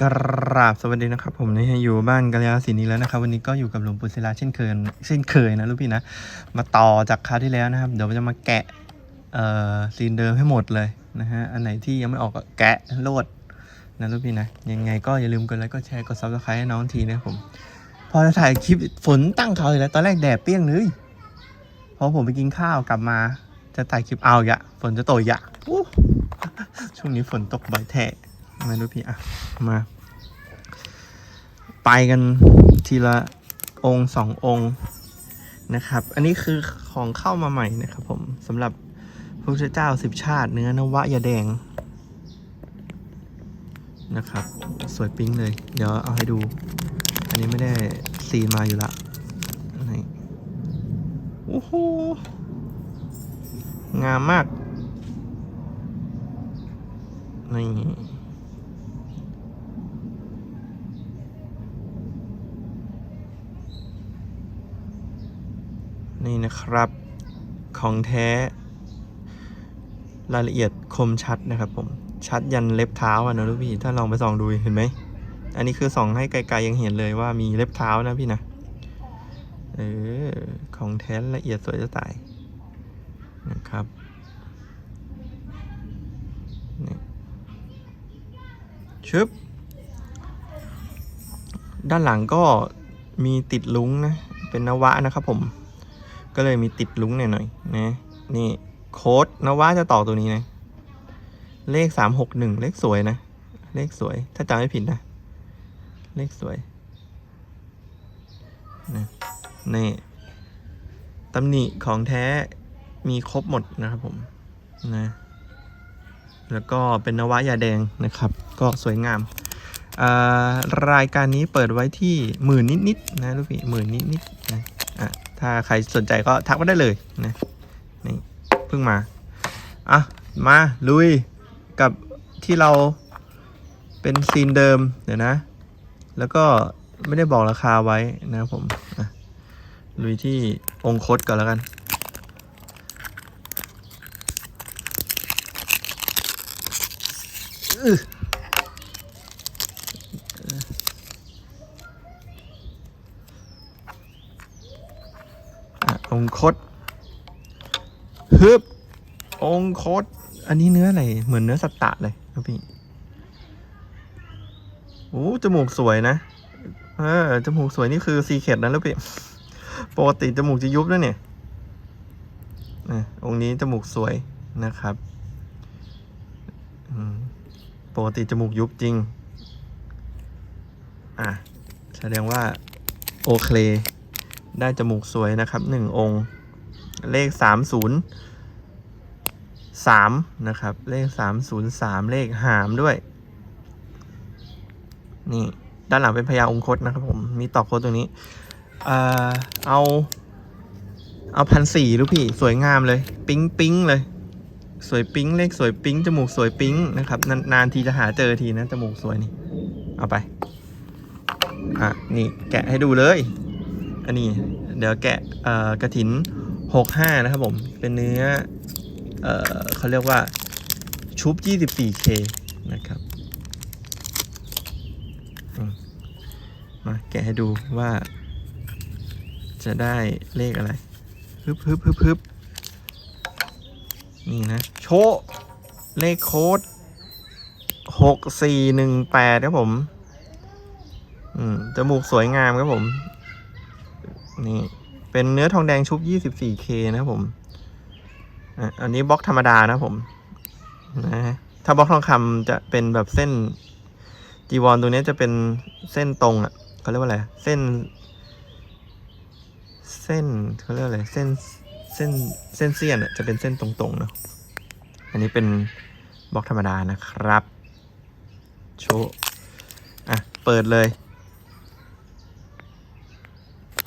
กราบสวัสดีนะครับ ผมนี่อยู่บ้านกัลยาศินีแล้วนะครับ วันนี้ก็อยู่กับหลวงปู่ศิลาเช่นเคยเช่นเคยนะลูกพี่นะ มาต่อจากคราวที่แล้วนะครับ เดี๋ยวจะมาแกะเอ่อซีนเดิมให้หมดเลยนะฮะอันไหนที่ยังไม่ออกก็แกะโลดนะลูกพี่นะยังไงก็อย่าลืมกดไลค์กดแชร์กดซับสไครต์ให้น้องทีนะผม พอจะถ่ายคลิปฝนตั้งเขาอยู่แล้วตอนแรกแดดเปรี้ยงเลยพอผมไปกินข้าวกลับมา จะถ่ายคลิปเอาอีกอะฝนจะตกอีกอะช่วงนี้ฝนตกบ่อยแท้ มาดูพี่อะมา ไปกันทีละองค์สององค์นะครับ อันนี้คือของเข้ามาใหม่นะครับผมสำหรับพระพุทธเจ้าสิบชาติเนื้อนวะยาแดงนะครับ สวยปิ๊งเลย เดี๋ยวเอาให้ดู อันนี้ไม่ได้ซีนมาอยู่ละนี่โอ้โหงามมากนี่ นี่นะครับ ของแท้ รายละเอียดคมชัดนะครับผม ชัดยันเล็บเท้าอะนะลูกพี่ ถ้าลองไปส่องดูเห็นไหม อันนี้คือส่องให้ไกลๆยังเห็นเลยว่ามีเล็บเท้านะพี่นะ เออ ของแท้ละเอียดสวยจะตายนะครับนี่ชึบ ด้านหลังก็มีติดลุงนะ เป็นนวะนะครับผม ก็เลยมีติดลุงหน่อยๆนะนี่โค้ดนวะจะต่อตัวนี้นะ เลขสามหกหนึ่งเลขสวยนะ เลขสวย ถ้าจำไม่ผิดนะ เลขสวยนะนี่ตำหนิของแท้มีครบหมดนะครับผมนะแล้วก็เป็นนวะยาแดงนะครับ ก็สวยงามอ่ารายการนี้เปิดไว้ที่หมื่นนิดๆนะลูกพี่หมื่นนิดๆนะอะ ถ้าใครสนใจก็ทักมาได้เลยนะนี่เพิ่งมาอะมาลุยกับที่เราเป็นซีนเดิมเดี๋ยวนะ แล้วก็ไม่ได้บอกราคาไว้นะครับผมลุยที่องค์คตก่อนแล้วกัน อื้อ องคตฮึบองคต อันนี้เนื้ออะไร เหมือนเนื้อสัตตะเลยครับพี่โอ้จมูกสวยนะเออจมูกสวยนี่คือซีเคดนะลูกพี่ปกติจมูกจะยุบแล้วเนี่ยนะองค์นี้จมูกสวยนะครับปกติจมูกยุบจริง อะ แสดงว่า โอเค ได้จมูกสวยนะครับหนึ่งองค์ เลขสามศูนย์สามนะครับ เลขสามศูนย์สามเลขหามด้วย นี่ ด้านหลังเป็นพญาองคตนะครับผม มีตอกโคตตรงนี้ เอ่อ เอา เอาพันสี่ลูกพี่ สวยงามเลย ปิ๊งปิ๊งเลย สวยปิ๊ง เลขสวยปิ๊ง จมูกสวยปิ๊งนะครับ นานนานทีจะหาเจอทีนะ จมูกสวยนี่ เอาไป อะ นี่แกะให้ดูเลย อันนี้เดี๋ยวแกะกระถินหกห้านะครับผม เป็นเนื้อเอเขาเรียกว่าชุบ 24K นะครับมาแกะให้ดูว่า จะได้เลขอะไรฮึบฮึบฮึบฮึบนี่นะ โชว์เลขโค้ดหกสี่หนึ่งแปดครับผม อืม จมูกสวยงามครับผม นี่ เป็นเนื้อทองแดงชุบ 24K นะผม อันนี้บล็อกธรรมดานะผม นะถ้าบล็อกทองคำจะเป็นแบบเส้นจีวรตัวนี้จะเป็นเส้นตรงอะเขาเรียกว่าอะไร เส้น เส้นเขาเรียกอะไร เส้น เส้น เส้นเสี้ยนอะ จะเป็นเส้นตรงๆเนาะ อันนี้เป็นบล็อกธรรมดานะครับ โชว์ อะ เปิดเลย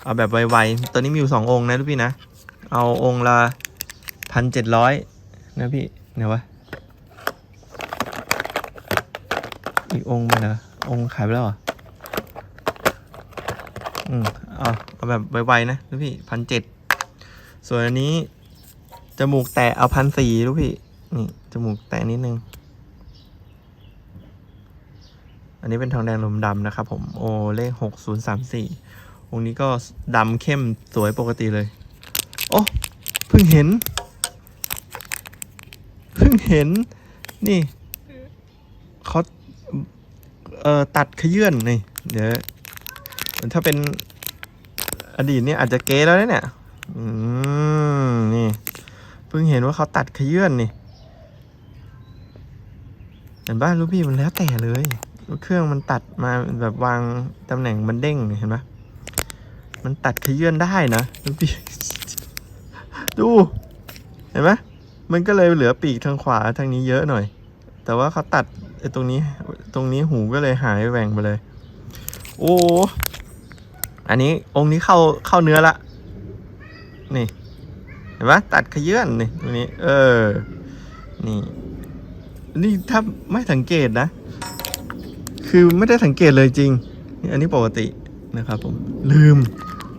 เอาแบบไวๆตัวนี้มีอยู่สององค์นะทุกพี่นะ เอาองค์ละพันเจ็ดร้อยนะพี่ไหนวะ อีกองค์ไปเหรอ องค์ขายไปแล้วเหรอ อืม เอาเอาแบบไวๆนะลูกพี่พันเจ็ด ส่วนอันนี้จมูกแตะเอาพันสี่ลูกพี่ นี่จมูกแตะนิดนึงอันนี้เป็นทองแดงลมดำนะครับผม โอเลขหกศูนย์สามสี่ องนี้ก็ดำเข้มสวยปกติเลย โอ้เพิ่งเห็น เพิ่งเห็น นี่เขาเอ่อตัดขยื่นนี่ เดี๋ยวถ้าเป็นอดีตเนี่ยอาจจะเก๊แล้วนะเนี่ย อืม นี่ เพิ่งเห็นว่าเขาตัดขยื่นนี่ เห็นป่ะรูปพี่มันแล้วแต่เลย เครื่องมันตัดมาแบบวางตำแหน่งมันเด้งเนี่ยเห็นปะ มันตัดขยื่นได้นะรูปีดู เห็นไหมมันก็เลยเหลือปีกทางขวาทางนี้เยอะหน่อย แต่ว่าเขาตัดไอ้ตรงนี้ตรงนี้หูก็เลยหายแหว่งไปเลย โอ้อันนี้องค์นี้เข้าเข้าเนื้อละ นี่ เห็นไหมตัดขยื่นนี่ตรงนี้ เออ นี่ นี่ถ้าไม่สังเกตนะ คือไม่ได้สังเกตเลยจริง นี่อันนี้ปกตินะครับผม ลืม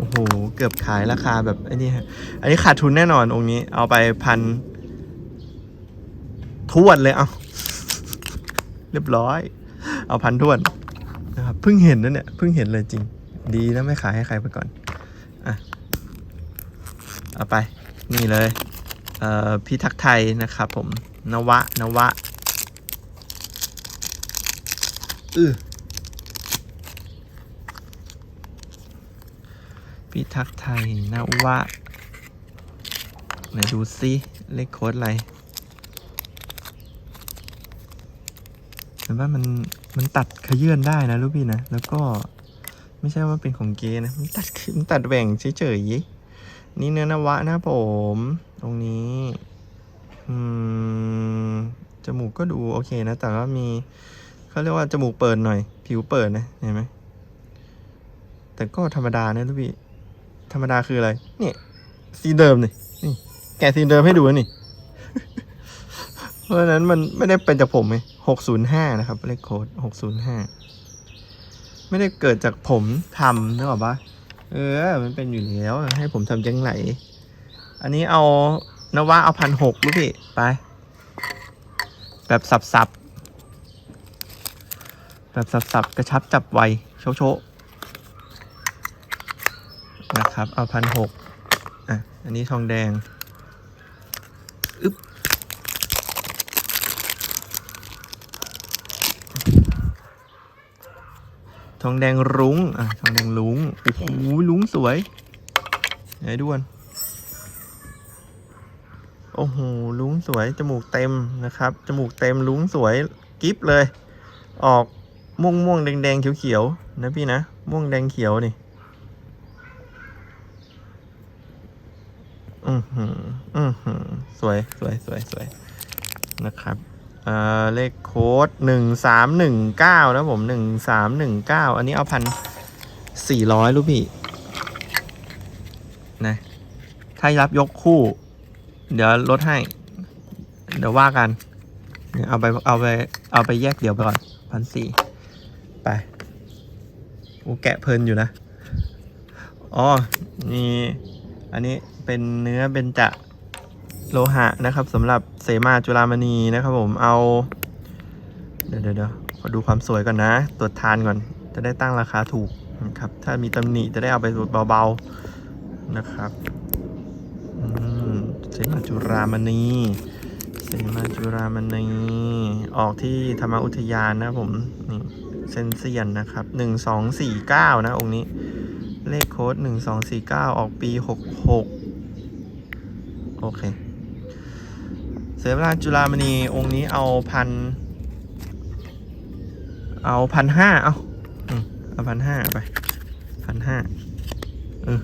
โอ้โห เกือบขายราคาแบบไอ้นี่ฮะ อันนี้ขาดทุนแน่นอนองค์นี้ เอาไปพันทวนเลยเอา เรียบร้อย เอาพันทวนนะครับ เพิ่งเห็นนะเนี่ย เพิ่งเห็นเลยจริง ดีนะไม่ขายให้ใครไปก่อน อะ เอาไป นี่เลย เอ่อพิทักไทยนะครับผม นวะ นวะ อือ พิทักษ์ไทยนวะไหนดูซิเลขโค้ดอะไรเห็นว่ามันมันตัดขยื่นได้นะลูกพี่นะ แล้วก็ไม่ใช่ว่าเป็นของเกนะ มันตัดมันตัดแหว่งเฉยๆนี่เนื้อนวะนะผม ตรงนี้ อืม จมูกก็ดูโอเคนะ แต่ว่ามีเขาเรียกว่าจมูกเปิดหน่อย ผิวเปิดนะ เห็นไหมแต่ก็ธรรมดานะลูกพี่ ธรรมดาคืออะไรเนี่ยซีเดิมนี่นี่ แกะซีเดิมให้ดูนะนี่ เพราะฉะนั้นมันไม่ได้เป็นจากผมไงหกศูนย์ห้านะครับ เลขโค้ดหกศูนย์ห้าไม่ได้เกิดจากผมทำนึกออกปะเออ มันเป็นอยู่แล้ว ให้ผมทำจังไหนอันนี้เอานว่าเอาพันหกลูกพี่ ไป แบบสับๆแบบสับๆกระชับจับไวโชะโชะ นะครับ เอาพันหกอะ อันนี้ทองแดง อึ๊บ ทองแดงรุ้ง อะ ทองแดงลุงโอ้โหลุงสวย ไหนดูกันโอ้โหลุงสวย จมูกเต็มนะครับ จมูกเต็มลุงสวยกิฟเลย ออกม่วงม่วงแดงแดงเขียวเขียวนะพี่นะ ม่วงแดงเขียวนี่ อือหืออือหือสวยสวยสวยสวยนะครับเอ่อเลขโค้ดหนึ่งสามหนึ่งเก้านะผมหนึ่งสามหนึ่งเก้าอันนี้เอาพันสี่ร้อยลูกพี่นะถ้ารับยกคู่ เดี๋ยวลดให้ เดี๋ยวว่ากันเดี๋ยวเอาไปเอาไปเอาไปแยกเดี๋ยวไปก่อนพันสี่ไปโอ้แกะเพลินอยู่นะ อ๋อ มี อันนี้ เป็นเนื้อเบญจโลหะนะครับสำหรับเสมาจุฬามณีนะครับผมเอาเดี๋ยวเดี๋ยวเดี๋ยวขอดูความสวยก่อนนะ ตรวจทานก่อน จะได้ตั้งราคาถูกนะครับ ถ้ามีตำหนิจะได้เอาไปเบาๆนะครับเสมาจุฬามณีเสมาจุฬามณีออกที่ธรรมอุทยานนะผมนี่เซนเซียนนะครับหนึ่งสองสี่เก้านะองค์นี้ เลขโค้ดหนึ่งสองสี่เก้าออกปีหกหก โอเค เสมาชจุฬามณีองค์นี้เอาพัน เอาพันห้าเอาเอาพันห้าไปพันห้าเออ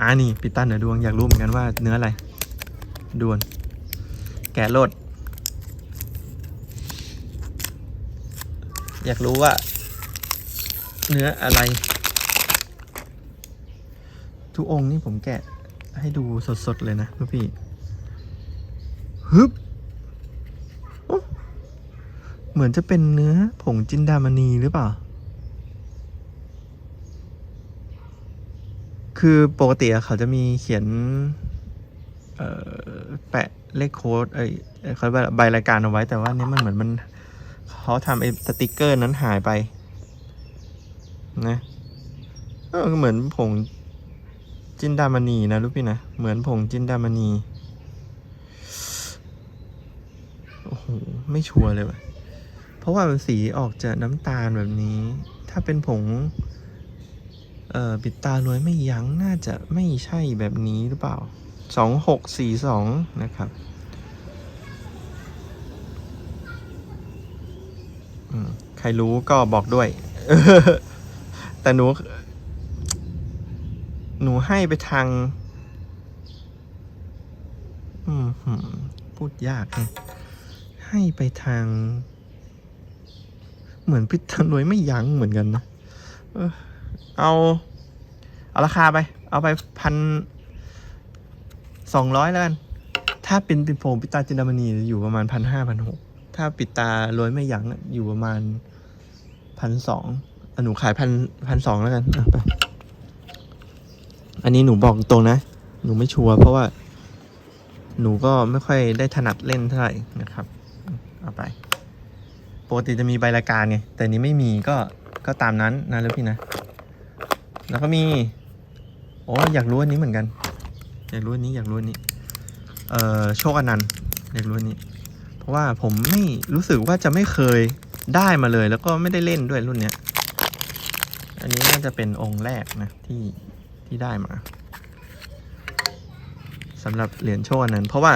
อ่านี่ปิตันเดี๋ยดวงอยากรู้เหมือนกันว่าเนื้ออะไร ดวน แกะโลด อยากรู้ว่า เนื้ออะไร ทุกองค์นี่ผมแกะ ให้ดูสดๆเลยนะพี่ฮึบเหมือนจะเป็นเนื้อผงจินดามณีหรือเปล่า คือปกติเขาจะมีเขียนแปะเลขโค้ดเอ้ยเขาใบรายการเอาไว้แต่ว่านนี้มันเหมือนมันเขาทำไอ้สติกเกอร์นั้นหายไปนะเออเหมือนผง จินดามณีนะลูกพี่นะ เหมือนผงจินดามณี โอ้โห ไม่ชัวร์เลยว่ะ เพราะว่ามันสีออกจะน้ำตาลแบบนี้ ถ้าเป็นผง เอ่อปิดตารวยไม่ยั้งน่าจะไม่ใช่แบบนี้หรือเปล่า สองหกสี่สองนะครับใครรู้ก็บอกด้วย แต่หนู หนูให้ไปทาง อืมพูดยากนะให้ไปทาง เหมือนพิษทรวยไม่ยั้งเหมือนกันนะเออเอา เอาราคาไป เอาไปพันสองร้อยแล้วกัน ถ้าเป็นปิดโพงปิดตาจินดามณีอยู่ประมาณพันห้าพันหกถ้าปิดตารวยไม่ยั้งอยู่ประมาณพันสองหนูขายพันพันสองแล้วกันไป อันนี้หนูบอกตรงนะ หนูไม่ชัวร์เพราะว่า หนูก็ไม่ค่อยได้ถนัดเล่นเท่าไหร่นะครับ เอาไป ปกติจะมีใบรายการไง แต่นี้ไม่มีก็ก็ตามนั้นนะแล้วพี่นะ แล้วก็มี โอ้อยากรู้อันนี้เหมือนกัน อยากรู้อันนี้อยากรู้อันนี้ เอ่อโชคอนันต์อยากรู้อันนี้ เพราะว่าผมไม่รู้สึกว่าจะไม่เคยได้มาเลย แล้วก็ไม่ได้เล่นด้วยรุ่นเนี้ย อันนี้น่าจะเป็นองค์แรกนะที่ ที่ได้มาสำหรับเหรียญโชคอนันเพราะว่า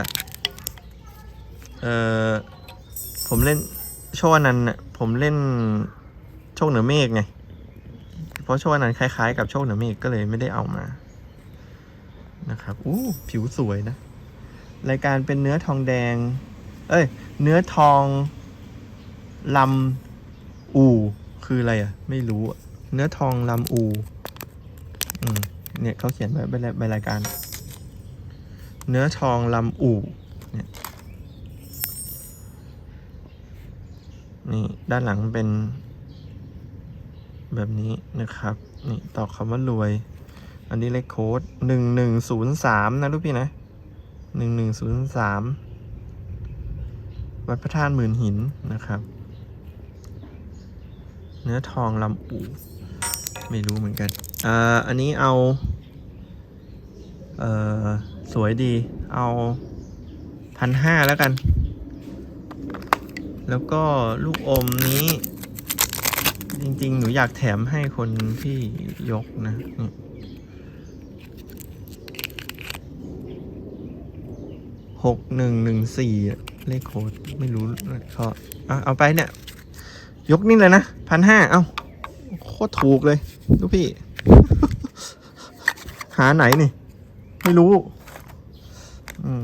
เออผมเล่นโชคอนันต์น่ะผมเล่นโชคเหนือเมฆไง เพราะโชคอนันคล้ายๆ กับโชคเหนือเมฆก็เลยไม่ได้เอามานะครับอู้ผิวสวยนะ รายการเป็นเนื้อทองแดง เอ้ย เนื้อทองลำอู คืออะไรอะ ไม่รู้ เนื้อทองลำอู อืม เนี่ยเขาเขียนไว้ใบรายใบรายการ เนื้อทองลำอู่เนี่ยนี่ด้านหลังเป็น แบบนี้นะครับ นี่ตอกคำว่ารวย อันนี้เลขโค้ดหนึ่งหนึ่งศูนย์สามนะลูกพี่นะหนึ่งหนึ่งศูนย์สามวัดพระธาตุหมื่นหินนะครับ เนื้อทองลำอู่ไม่รู้เหมือนกัน อ่า อันนี้เอา เออสวยดีเอาพันห้าแล้วกัน แล้วก็ลูกอมนี้ จริงๆ หนูอยากแถมให้คนที่ยกนะนี่หกหนึ่งหนึ่งสี่เลขโค้ดไม่รู้เขาอะเอาไปเนี่ย ยกนี่เลยนะพันห้าเอาโคตรถูกเลย ลูกพี่ หาไหนนี่ ไม่รู้ อืม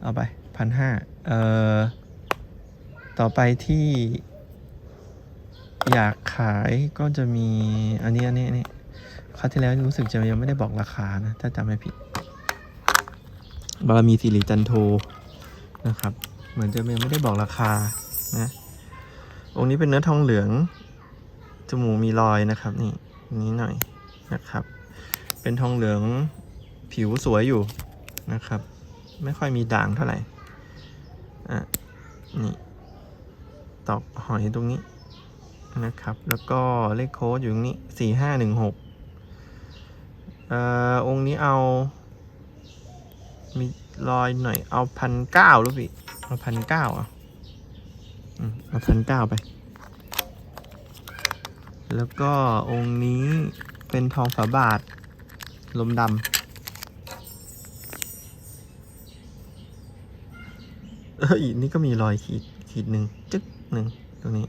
เอาไปพันห้าเอ่อ ต่อไปที่ อยากขายก็จะมี อันนี้อันนี้อันนี้คราวที่แล้วรู้สึกจะยังไม่ได้บอกราคานะ ถ้าจำไม่ผิด บารมีสิริจันโทนะครับ เหมือนจะยังไม่ได้บอกราคานะ องค์นี้เป็นเนื้อทองเหลืองจมูกมีรอยนะครับ นี่นี้หน่อยนะครับ เป็นทองเหลืองผิวสวยอยู่นะครับ ไม่ค่อยมีด่างเท่าไหร่ อะ นี่ ตอกหอยตรงนี้นะครับ แล้วก็เลขโค้ดอยู่ตรงนี้สี่ห้าหนึ่งหกเอ่อ องค์นี้เอา มีรอยหน่อย เอาพันเก้าลูกพี่ เอาพันเก้าอะเอาพันเก้าไป แล้วก็องค์นี้เป็นทองฝาบาท ลมดำเอ้ยนี่ก็มีรอยขีดขีดหนึ่งจึ๊กหนึ่งตรงนี้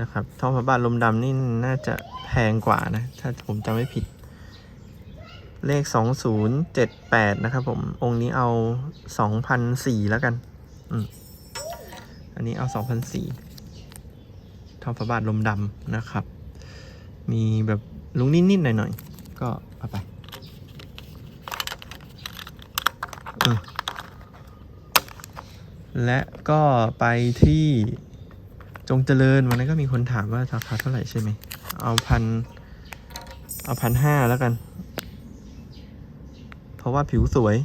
นะครับทองฝาบาทลมดำนี่น่าจะแพงกว่านะ ถ้าผมจำไม่ผิด เลขสองศูนย์เจ็ดแปดนะครับผม องค์นี้เอาสองพันสี่แล้วกันอืมอันนี้เอาสองพันสี่ทองฝาบาทลมดำนะครับ มีแบบลุงนิดๆหน่อยๆ ก็เอาไปเออ และก็ไปที่จงเจริญวันนั้นก็มีคนถามว่าราคาเท่าไหร่ใช่ไหม เอาพันเอาพันห้าแล้วกัน เพราะว่าผิวสวย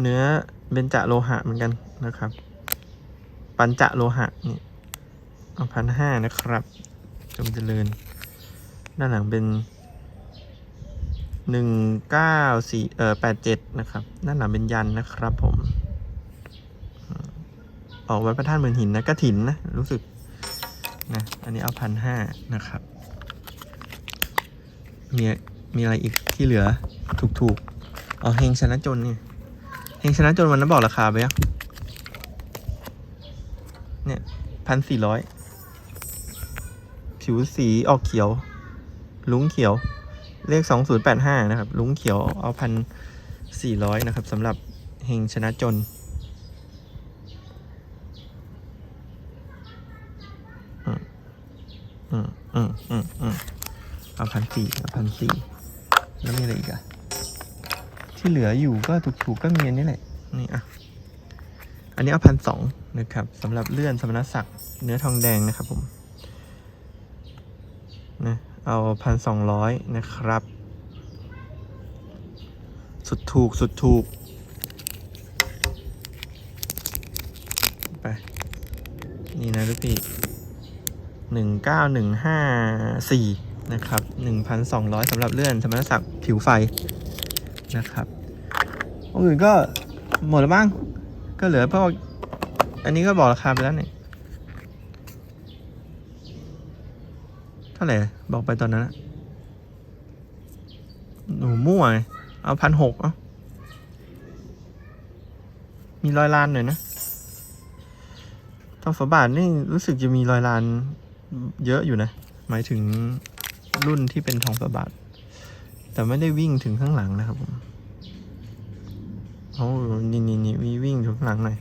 เนื้อเบญจโลหะเหมือนกันนะครับ ปัญจโลหะนี่เอาพันห้านะครับ จงเจริญ ด้านหลังเป็นหนึ่งเก้าสี่เอ่อแปดเจ็ดนะครับ ด้านหลังเป็นยันนะครับผมอืม ออกวัดพระธาตุเมืองหินนะกระถินนะ รู้สึกนะอันนี้เอาพันห้านะครับ มีมีอะไรอีกที่เหลือถูกๆเอาเฮงชนะจนนี่เฮงชนะจนวันนั้นบอกราคาไปยังเนี่ยพันสี่ร้อยผิวสีออกเขียว ลุ้งเขียว เลขสองศูนย์แปดห้านะครับ ลุ้งเขียวเอาพันสี่ร้อยนะครับสำหรับเฮงชนะจน อืมอืมอืมอืมอืมเอาพัน สี่พันสี่แล้วมีอะไรอีกอะที่เหลืออยู่ก็ถูกๆก็มีอันนี้แหละนี่อะอันนี้เอาพันสองนะครับสำหรับเลื่อนสมณศักดิ์เนื้อทองแดงนะครับผมนะเอาพันสองร้อยนะครับ สุดถูกสุดถูกไปนี่นะลูกพี่หนึ่งเก้าหนึ่งห้าสี่ นะครับหนึ่งพันสองร้อยสำหรับเลื่อนสมณศักดิ์ผิวไฟนะครับองค์อื่นก็หมดแล้วบ้าง ก็เหลือพวกอันนี้ก็บอกราคาไปแล้วเนี่ยเท่าไหร่บอกไปตอนนั้นอะหนูมั่วไงเอาพันหกเอามีรอยลานหน่อยนะทองฝาบาทนี่รู้สึกจะมีรอยลานเยอะอยู่นะ หมายถึง รุ่นที่เป็นทองฝาบาท แต่ไม่ได้วิ่งถึงข้างหลังนะครับผมโอ้นี่นี่นี่มีวิ่งถึงข้างหลังหน่อย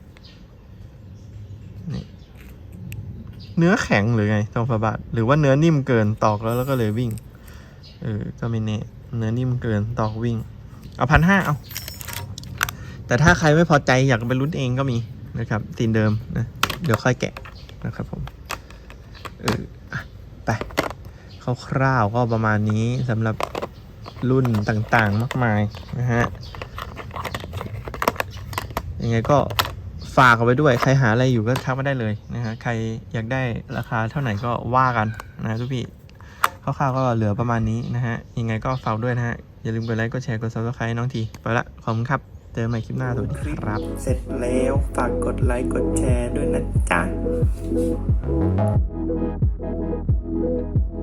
เนื้อแข็งหรือไงทองฝาบาท หรือว่าเนื้อนิ่มเกินตอกแล้วแล้วก็เลยวิ่ง เออ ก็ไม่แน่ เนื้อนิ่มเกินตอกวิ่ง เอาพันห้าเอา แต่ถ้าใครไม่พอใจอยากไปรุ่นเองก็มีนะครับตีนเดิมนะ เดี๋ยวค่อยแกะนะครับผม เออไป คร่าวๆก็ประมาณนี้สำหรับรุ่นต่างๆมากมายนะฮะยังไงก็ฝากเอาไว้ด้วย ใครหาอะไรอยู่ก็ทักมาได้เลยนะฮะใครอยากได้ราคาเท่าไหร่ก็ว่ากันนะทุกพี่คร่าวๆก็เหลือประมาณนี้นะฮะยังไงก็ฝากด้วยนะฮะ อย่าลืมกดไลค์กดแชร์กด subscribe น้องทีไปละขอบคุณครับ เจอกันใหม่คลิปหน้าสวัสดีครับ เสร็จแล้วฝากกดไลค์กดแชร์ด้วยนะจ๊ะ